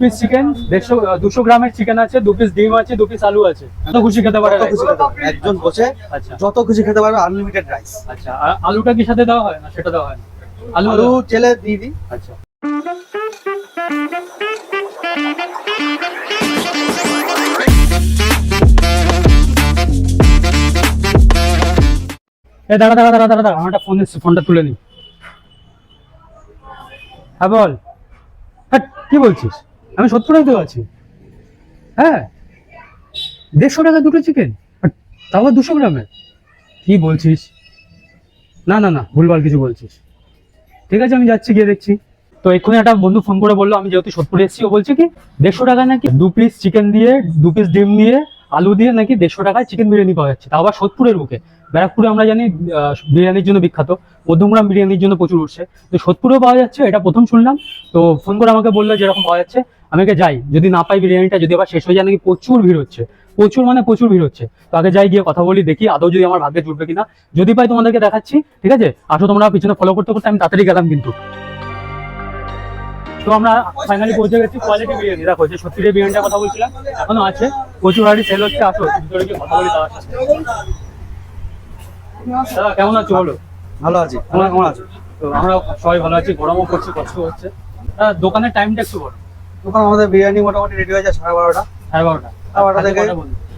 Piece chicken দেড়শো দুশো গ্রামের চিকেন আছে দু পিস ডিম আছে দু পিস আলু আছে। যত খুশি খেতে পারে যত খুশি খেতে পারবে একজন বসে আচ্ছা। যত খুশি খেতে পারবে আনলিমিটেড রাইস আচ্ছা আর আলুটা কি সাথে দেওয়া হয় না সেটা দেওয়া হয় না? আলু আলু চেলে দিয়ে দিই। আচ্ছা। এ দাঁড়া দাঁড়া দাঁড়া দাঁড়া দাঁড়া আমার একটা ফোন এসছে ফোনটা তুলে নি। হ্যাঁ বল। হ্যাঁ কি বলছিস? আমি সত্তরই তো আছি। হ্যাঁ দেড়শো টাকা দুটো চিকেন তাও দুশো গ্রামের। কি বলছিস? না না না, ভুলভাল কিছু বলছিস। ঠিক আছে, আমি যাচ্ছি, গিয়ে দেখছি। তো এক্ষুনি একটা বন্ধু ফোন করে বলল, আমি যেহেতু সোদপুরে এসেছি, ও বলছে কি, দেড়শো টাকা নাকি দু পিস চিকেন দিয়ে, দু পিস ডিম দিয়ে, আলু দিয়ে নাকি দেড়শো টাকায় চিকেন বিরিয়ানি পাওয়া যাচ্ছে। তাও আবার সোদপুরের বুকে ব্যারাকপুরে আমরা জানি বিরিয়ানির জন্য বিখ্যাত। মধ্যমগ্রাম বিরিয়ানির জন্য প্রচুর উঠছে। তো সোদপুরেও পাওয়া যাচ্ছে, এটা প্রথম শুনলাম। তো ফোন করে আমাকে বলল যেরকম পাওয়া যাচ্ছে। আমি আগে যাই যদি না পাই বিরিয়ানিটা যদি আবার শেষ হয়ে যায় নাকি প্রচুর ভিড় হচ্ছে। প্রচুর মানে প্রচুর ভিড় হচ্ছে। তো আগে যাই গিয়ে কথা বলি দেখি আদৌ যদি আমার ভাগ্যে জুটবে কিনা। যদি পাই তোমাদেরকে দেখাচ্ছি ঠিক আছে? আসো তোমরা পিছনে ফলো করতে করতে আমি তাড়াতাড়ি গেলাম কিন্তু। তো আমরা ফাইনালি পৌঁছে গেছি কোয়ালিটি বিরিয়ানি। দেখো যে সত্যি যে বিরিয়ানিটার কথা বলছিলাম এখনও আছে। প্রচুর হাড়ি সেল হচ্ছে আসো ভিতরে গিয়ে কথা বলি তার সাথে। দাদা কেমন আছো বলো? ভালো আছি। তোমরা কেমন আছো? তো আমরা সবাই ভালো আছি গরমও করছে কষ্ট হচ্ছে। দোকানের টাইমটা একটু বলো। দোকান আমাদের বিরিয়ানি মোটামুটি রেডি হয়ে যায় সাড়ে বারোটা। সাড়ে বারোটা সাড়ে বারোটা থেকে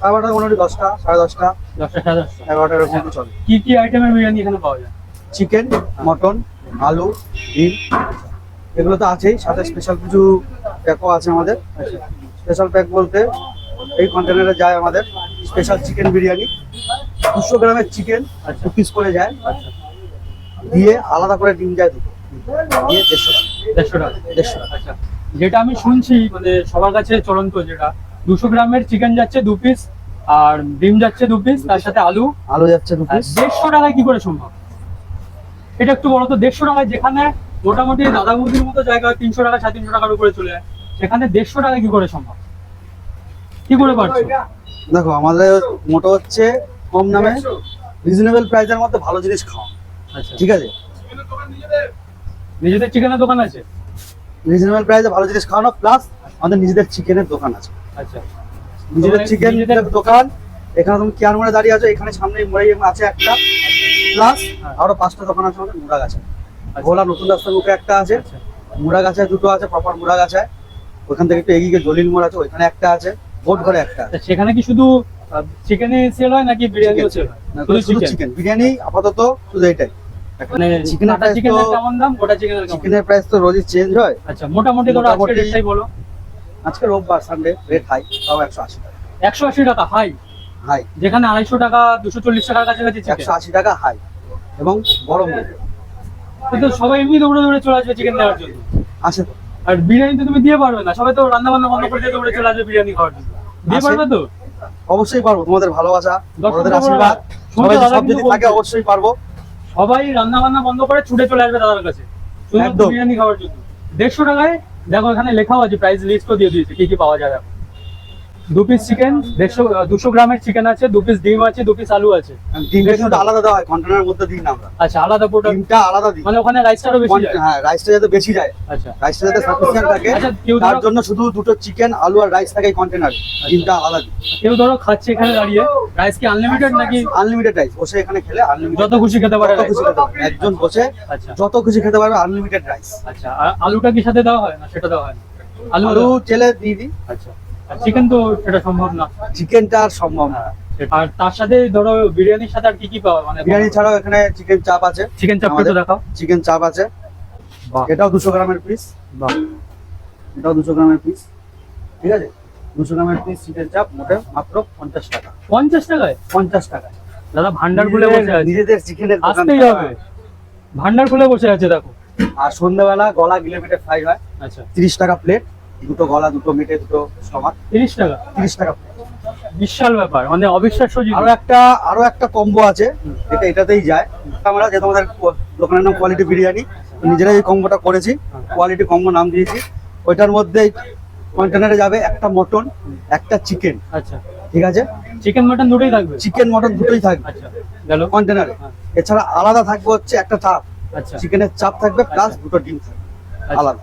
সাড়ে বারোটা মোটামুটি দশটা সাড়ে দশটা দশটা সাড়ে দশটা। এগারোটার মধ্যে চলে। কি কি আইটেমের বিরিয়ানি এখানে পাওয়া যায়? চিকেন মটন আলু ডিম এগুলো তো আছেই। সাথে স্পেশাল কিছু প্যাকও আছে আমাদের। স্পেশাল প্যাক বলতে এই কন্টেনারে যায় আমাদের স্পেশাল চিকেন বিরিয়ানি। দুশো গ্রামের চিকেন আচ্ছা। দু পিস করে যায়। আচ্ছা দিয়ে আলাদা করে ডিম যায় দুটো। দিয়ে দেড়শো টাকা। দেড়শো টাকা। দেড়শো টাকা। আচ্ছা। যেটা আমি শুনছি মানে সবার কাছে চলন্ত যেটা দুশো গ্রামের চিকেন যাচ্ছে দু পিস আর ডিম যাচ্ছে দু পিস তার সাথে আলু। আলু যাচ্ছে দু পিস দেড়শো টাকায় কি করে সম্ভব? এটা একটু বলো তো দেড়শো টাকায় যেখানে মোটামুটি দাদা বৌদির মতো জায়গা তিনশো টাকা সাড়ে তিনশো টাকার উপরে চলে যায় সেখানে দেড়শো টাকায় কি করে সম্ভব? কি করে পারছ? দেখো আমাদের মোটো হচ্ছে কম দামে রিজনেবল প্রাইসের মধ্যে ভালো জিনিস খাওয়া। আচ্ছা। ঠিক আছে? নিজেদের চিকেনের দোকান আছে? রিজনেবল প্রাইসে ভালো জিনিস খাওয়ানো প্লাস আমাদের নিজেদের চিকেনের দোকান আছে। আচ্ছা। নিজেদের চিকেন দোকান এখানে তুমি কেয়ার মোড়ে দাঁড়িয়ে আছো এখানে সামনে মোড়ে আছে একটা প্লাস হ্যাঁ। আরও পাঁচটা দোকান আছে আমাদের মুড়া গাছে। আচ্ছা। ভোলা নতুন রাস্তার মুখে একটা আছে আচ্ছা। মুড়া গাছে দুটো আছে প্রপার মুড়া গাছে ওখান থেকে একটু এগিয়ে গিয়ে জলিল মোড় আছে ওইখানে একটা আছে বোট ঘরে একটা। আছে সেখানে কি শুধু চিকেনই সেল হয় নাকি বিরিয়ানিও সেল হয়? শুধু চিকেন বিরিয়ানি আপাতত শুধু এটাই। মানে চিকেনের কাটা price তো- কেমন দাম? গোটা চিকেনের চিকেনের প্রাইস তো রোজই চেঞ্জ হয়। আচ্ছা মোটামুটি ধরো আজকে রেটটাই বলো। আজকে রোববার সানডে রেট হাই তাও টাকা। টাকা হাই হাই যেখানে আড়াইশো টাকা টাকার কাছাকাছি হাই এবং গরম। কিন্তু সবাই এমনি দৌড়ে দৌড়ে চলে আসবে চিকেন নেওয়ার জন্য। তো। আর বিরিয়ানি তো তুমি দিয়ে পারবে না সবাই তো রান্না বান্না বন্ধ করে দিয়ে দৌড়ে চলে আসবে বিরিয়ানি খাওয়ার জন্য। দিয়ে পারবে তো? অবশ্যই পারব তোমাদের ভালোবাসা তোমাদের আশীর্বাদ। সবাই সব যদি থাকে অবশ্যই পারব। সবাই রান্না বান্না বন্ধ করে ছুটে চলে আসবে দাদার কাছে। বিরিয়ানি খাওয়ার জন্য। দেড়শো টাকায় দেখো এখানে লেখাও আছে প্রাইস লিস্টও দিয়ে দিয়েছে কি কি পাওয়া যায় দু পিস চিকেন দেড়শো দুশো গ্রামের চিকেন আছে দু পিস ডিম আছে দু পিস আলু আছে। ডিমটা কিন্তু আলাদা দেওয়া হয় কন্টেনারের মধ্যে দিই না আমরা। আচ্ছা আলাদা প্রোডাক্ট ডিমটা আলাদা দিই। মানে ওখানে রাইসটারও বেশি যায়? হ্যাঁ রাইসটা যাতে বেশি যায়। আচ্ছা। রাইসটা যাতে সাফিসিয়েন্ট থাকে আচ্ছা, কেউ তার জন্য শুধু দুটো চিকেন আলু আর রাইস থাকে কন্টেনার ডিমটা আলাদা দিই। কেউ ধরো খাচ্ছে এখানে দাঁড়িয়ে রাইস কি আনলিমিটেড নাকি? আনলিমিটেড রাইস বসে এখানে খেলে আনলিমিটেড যত খুশি খেতে পারে যত খুশি খেতে পারবে একজন বসে আচ্ছা। যত খুশি খেতে পারবে আনলিমিটেড রাইস আচ্ছা আর আলুটা কি সাথে দেওয়া হয় না সেটা দেওয়া হয় না? আলু আলু চেলে দিয়ে দিই। আচ্ছা। চিকেন তো সেটা সম্ভব না। চিকেনটা আর সম্ভব না। আর তার সাথে ধরো বিরিয়ানির সাথে আর কি কি পাওয়া মানে বিরিয়ানি ছাড়াও এখানে চিকেন চাপ আছে। চিকেন চাপ তো দেখাও। চিকেন চাপ আছে। এটাও দুশো গ্রামের পিস এটাও দুশো গ্রামের পিস ঠিক আছে? দুশো গ্রামের পিস চিকেন চাপ মোটে মাত্র পঞ্চাশ টাকা। পঞ্চাশ টাকায়? পঞ্চাশ টাকা। দাদা ভান্ডার খুলে বসে আছে। নিজেদের চিকেনের আসতেই হবে। ভান্ডার খুলে বসে আছে দেখো। আর সন্ধ্যাবেলা গলা গিলে মেটে ফ্রাই হয়। আচ্ছা। তিরিশ টাকা প্লেট দুটো গলা দুটো মেটে দুটো সমান। তিরিশ টাকা। তিরিশ টাকা। বিশাল ব্যাপার মানে অবিশ্বাস্য আরও একটা আরও একটা কম্বো আছে এটা এটাতেই যায়। আমরা যে তোমাদের দোকানের নাম কোয়ালিটি বিরিয়ানি নিজেরাই এই কম্বোটা করেছি। কোয়ালিটি কম্বো নাম দিয়েছি। ওইটার মধ্যে কন্টেনারে যাবে একটা মটন একটা চিকেন আচ্ছা। ঠিক আছে? চিকেন মটন দুটোই থাকবে? চিকেন মটন দুটোই থাকবে। আচ্ছা গেল। কন্টেনারে হ্যাঁ। এছাড়া আলাদা থাকবে হচ্ছে একটা চাপ। আচ্ছা। চিকেনের চাপ থাকবে প্লাস দুটো ডিম থাকবে। আচ্ছা। আলাদা।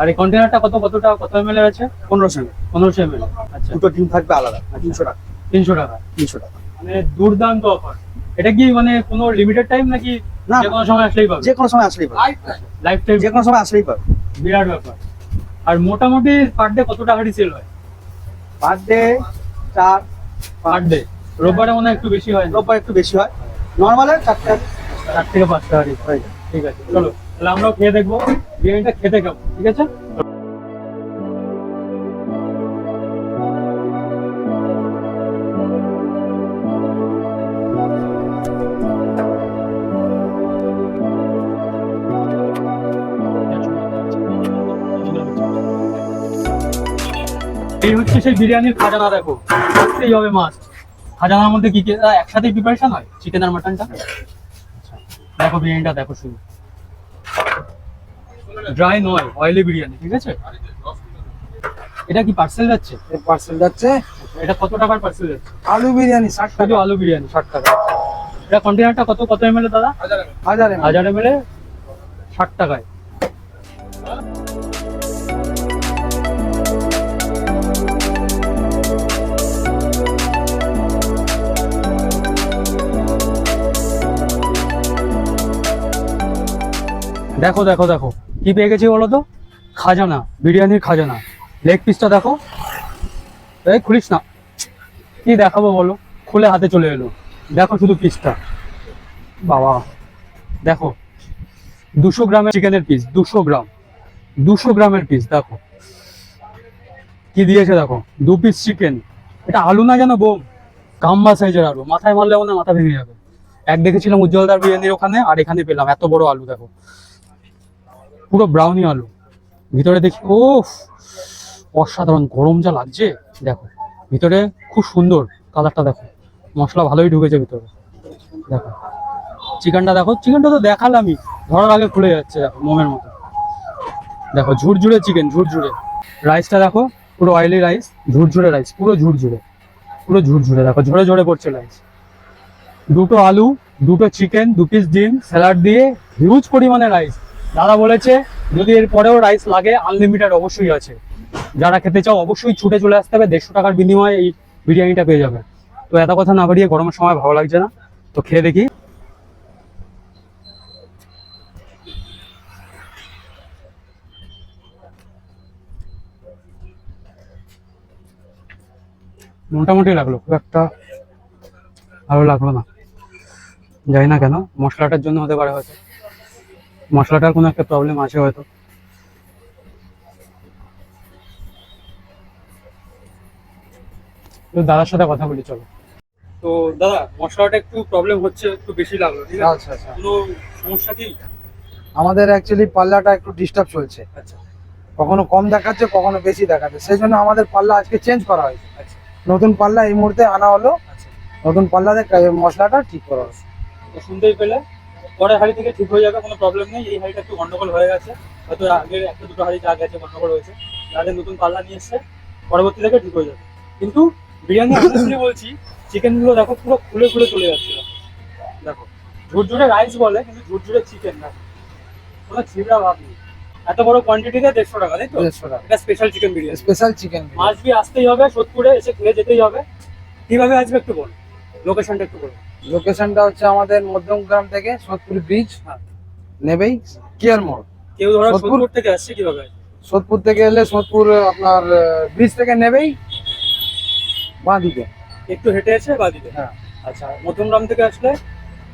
আর এই কন্টেনারটা কত কতটা কত এম এর আছে? পনেরোশো পনেরোশো এম এল আচ্ছা। দুটো ডিম থাকবে আলাদা তিনশো টাকা। তিনশো টাকা। তিনশো টাকা। মানে দুর্দান্ত অফার এটা কি মানে কোনো লিমিটেড টাইম নাকি যে কোনো সময় আসলেই পাবে? যে কোনো সময় আসলেই পাবে। লাইফ টাইম যে কোনো সময় আসলেই পাবে। বিরাট ব্যাপার। আর মোটামুটি পার ডে কত টাকারই সেল হয়? পার ডে চার পার ডে রোববারে মনে হয় একটু বেশি হয় রোববার একটু বেশি হয়। নর্মালে চার থেকে পাঁচ টাকারই হয়ে যায়। ঠিক আছে চলো। তাহলে আমরাও খেয়ে দেখব। বিরিয়ানিটা খেতে কেমন ঠিক আছে? এই হচ্ছে সেই বিরিয়ানির খাজানা, দেখো। এই হবে মাছ খাজানার মধ্যে কি কি একসাথে প্রিপারেশন হয়? চিকেন আর মাটনটা দেখো বিরিয়ানিটা, দেখো শুধু ড্রাই নয় অয়েলি বিরিয়ানি ঠিক আছে? এটা কি পার্সেল যাচ্ছে? পার্সেল যাচ্ছে। এটা কত টাকার পার্সেল যাচ্ছে? আলু বিরিয়ানি ষাট টাকা। আলু বিরিয়ানি ষাট টাকা। এটা কন্টেনারটা কত কত এম এল দাদা? হাজার। হাজার এম এল ষাট টাকায়। দেখো দেখো দেখো। কি পেয়ে গেছি বলো তো? খাজানা, বিরিয়ানির খাজানা। লেগ পিসটা দেখো। এই খুলিস না। কি দেখাবো বলো? খুলে হাতে চলে এলো। দেখো শুধু পিসটা বাবা। দেখো। দুশো গ্রামের চিকেনের পিস দুশো গ্রাম। দুশো গ্রামের পিস দেখো। কি দিয়েছে দেখো? দু পিস চিকেন এটা আলু না যেন বোম? গাম্বা সাইজের আলু। মাথায় মারলে মনে মাথা ভেঙে যাবে। এক দেখেছিলাম উজ্জ্বলদার বিরিয়ানির ওখানে, আর এখানে পেলাম। এত বড় আলু, দেখো। পুরো ব্রাউনি আলু। ভিতরে দেখি ও অসাধারণ গরম যা লাগছে। দেখো, ভিতরে খুব সুন্দর কালারটা দেখো। মশলা ভালোই ঢুকেছে ভিতরে। দেখো চিকেনটা দেখো চিকেনটা তো দেখালামই। ধরার আগে খুলে যাচ্ছে, দেখো, মোমের মতো। দেখো, ঝুরঝুরে চিকেন ঝুরঝুরে। রাইসটা দেখো, পুরো অয়েলি রাইস ঝুরঝুরে রাইস পুরো ঝুরঝুরে। পুরো ঝুরঝুরে, দেখো, ঝরে ঝরে পড়ছে রাইস দুটো আলু, দুটো চিকেন দু পিস ডিম স্যালাড দিয়ে হিউজ পরিমাণে রাইস দাদা বলেছে, যদি এর পরেও রাইস লাগে আনলিমিটেড অবশ্যই আছে। যারা খেতে চাও, অবশ্যই ছুটে চলে আসতে হবে। দেড়শো টাকার বিনিময়ে এই বিরিয়ানিটা পেয়ে যাবে। তো এত কথা না বাড়িয়ে গরমের সময় ভালো লাগছে না। তো খেয়ে দেখি। মোটামুটি লাগল, খুব একটা ভালো লাগল না। জানি না কেন, মশলাটার জন্য হতে পারে হয়তো। মশলাটার কোনো একটা প্রবলেম আছে হয়তো। তো দাদার সাথে কথা বলি চলো। তো দাদা মশলাটা একটু প্রবলেম হচ্ছে একটু বেশি লাগল ঠিক আছে? আচ্ছা আচ্ছা। কোনো সমস্যা কি? আমাদের অ্যাকচুয়ালি পাল্লাটা একটু ডিস্টার্ব চলছে। আচ্ছা। কখনো কম দেখাচ্ছে কখনো বেশি দেখাচ্ছে। সেই জন্য আমাদের পাল্লা আজকে চেঞ্জ করা হয়েছে। আচ্ছা। নতুন পাল্লা এই মুহূর্তে আনা হলো। আচ্ছা। নতুন পাল্লাতে মশলাটা ঠিক করা হয়েছে। তো শুনতেই পেলে? পরের হাড়ি থেকে ঠিক হয়ে যাবে কোনো প্রবলেম নেই। এই হাড়িটা একটু গন্ডগোল হয়ে গেছে। হয়তো আগের একটা দুটো হাড়ি যা গেছে গন্ডগোল হয়েছে। যাদের নতুন পাল্লা নিয়ে এসছে পরবর্তী থেকে ঠিক হয়ে যাবে। কিন্তু বিরিয়ানি অনেস্টলি বলছি চিকেনগুলো দেখো পুরো খুলে খুলে চলে যাচ্ছে দেখো ঝুরঝুরে রাইস বলে কিন্তু ঝুরঝুরে চিকেন না কোনো ছিবড়া ভাব নেই। এত বড় কোয়ান্টিটিতে দেড়শো টাকা তাই তো? দেড়শো টাকা। এটা special chicken biryani. Special chicken মাছ দিয়ে আসতেই হবে সোদপুরে এসে খেয়ে যেতেই হবে। কীভাবে আসবে একটু বল। লোকেশনটা একটু বলো। লোকেশনটা হচ্ছে আমাদের মধ্যমগ্রাম থেকে সোদপুর ব্রিজ হ্যাঁ। নেবেই কেয়ার মোড় কেউ ধরো সোদপুর? থেকে আসছে কীভাবে? সোদপুর থেকে এলে সোদপুর আপনার ব্রিজ থেকে নেবেই বাঁ দিকে একটু হেঁটে এসে বা দিবে হ্যাঁ। আচ্ছা মধ্যমগ্রাম থেকে আসলে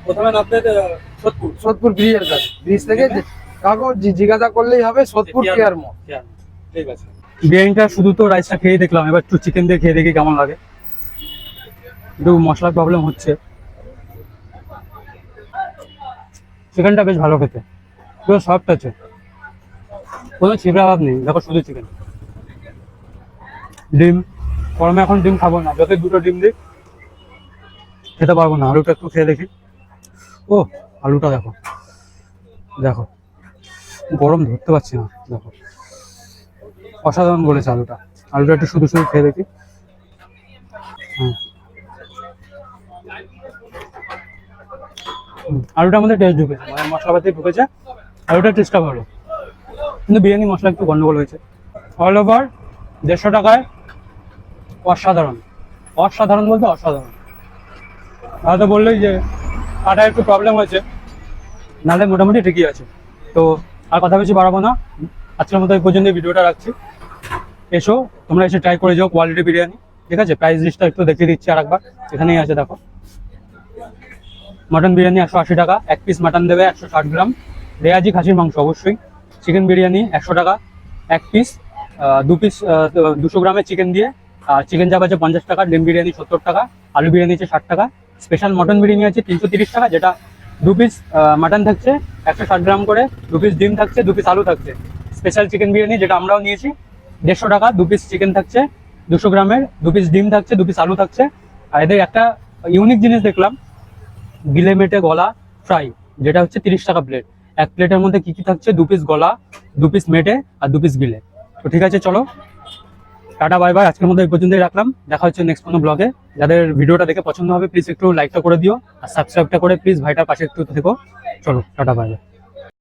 প্রথমে আহ, সোদপুর? সোদপুর ব্রিজের কাছে। ব্রিজ থেকে কাগজ কাকু জিজ্ঞাসা করলেই হবে সোদপুর কেয়ার কেয়ার মোড় ঠিক আছে। বিরিয়ানিটা শুধু তো রাইসটা খেয়ে দেখলাম। এবার একটু চিকেন দিয়ে খেয়ে দেখি কেমন লাগে। একটু মশলার প্রবলেম হচ্ছে। চিকেনটা বেশ ভালো খেতে। পুরো সফট আছে। কোনো ছিবড়া ভাব নেই। দেখো শুধু চিকেন ডিম। গরমে এখন ডিম খাব না। যতই দুটো ডিম দিই খেতে পারব না। আলুটা একটু খেয়ে দেখি। ও, আলুটা দেখো। দেখো। গরম ধরতে পারছি না। দেখো। অসাধারণ বলেছে আলুটা। আলুটা একটু শুধু শুধু খেয়ে দেখি। হুম। আলুটার মধ্যে টেস্ট ঢুকেছে মানে মশলাপাতি ঢুকেছে আলুটা টেস্টটা ভালো। কিন্তু বিরিয়ানি মশলা একটু গন্ডগোল হয়েছে। অল ওভার দেড়শো টাকায় অসাধারণ। অসাধারণ বলতে অসাধারণ। হয়তো বললোই যে কাটায় একটু প্রবলেম হয়েছে, নাহলে মোটামুটি ঠিকই আছে। তো আর কথা বেশি বাড়াবো না। আজকের মতো এই পর্যন্ত ভিডিওটা রাখছি। এসো, তোমরা এসে ট্রাই করে যাও কোয়ালিটি বিরিয়ানি। ঠিক আছে? প্রাইস লিস্টটা একটু দেখিয়ে দিচ্ছি আর একবার এখানেই আছে, দেখো। মটন বিরিয়ানি একশো আশি টাকা, এক পিস মাটন দেবে একশো ষাট গ্রাম। রেয়াজি খাসির মাংস অবশ্যই। চিকেন বিরিয়ানি একশো টাকা, এক পিস দু পিস দুশো গ্রামের চিকেন দিয়ে, আর চিকেন চাপ আছে পঞ্চাশ টাকা, ডিম বিরিয়ানি সত্তর টাকা, আলু বিরিয়ানি আছে ষাট টাকা। স্পেশাল মটন বিরিয়ানি আছে তিনশো তিরিশ টাকা, যেটা দু পিস মাটন থাকছে একশো ষাট গ্রাম করে, দু পিস ডিম থাকছে, দু পিস আলু থাকছে। স্পেশাল চিকেন বিরিয়ানি যেটা আমরাও নিয়েছি, দেড়শো টাকা, দু পিস চিকেন থাকছে, দুশো গ্রামের, দু পিস ডিম থাকছে, দু পিস আলু থাকছে। আর এদের একটা ইউনিক জিনিস দেখলাম গিলে মেটে গলা ফ্রাই যেটা হচ্ছে তিরিশ টাকা প্লেট এক প্লেটের মধ্যে কি কি থাকছে? দু পিস গলা, দু পিস মেটে আর দু পিস গিলে। তো ঠিক আছে, চলো। টাটা বাই বাই আজকের মধ্যে এই পর্যন্তই রাখলাম। দেখা হচ্ছে নেক্সট কোনো ব্লগে যাদের ভিডিওটা দেখে পছন্দ হবে প্লিজ একটু লাইকটা করে দিও। আর সাবস্ক্রাইবটা করে প্লিজ ভাইটার পাশে একটু থেকো। চলো, টাটা বাই বাই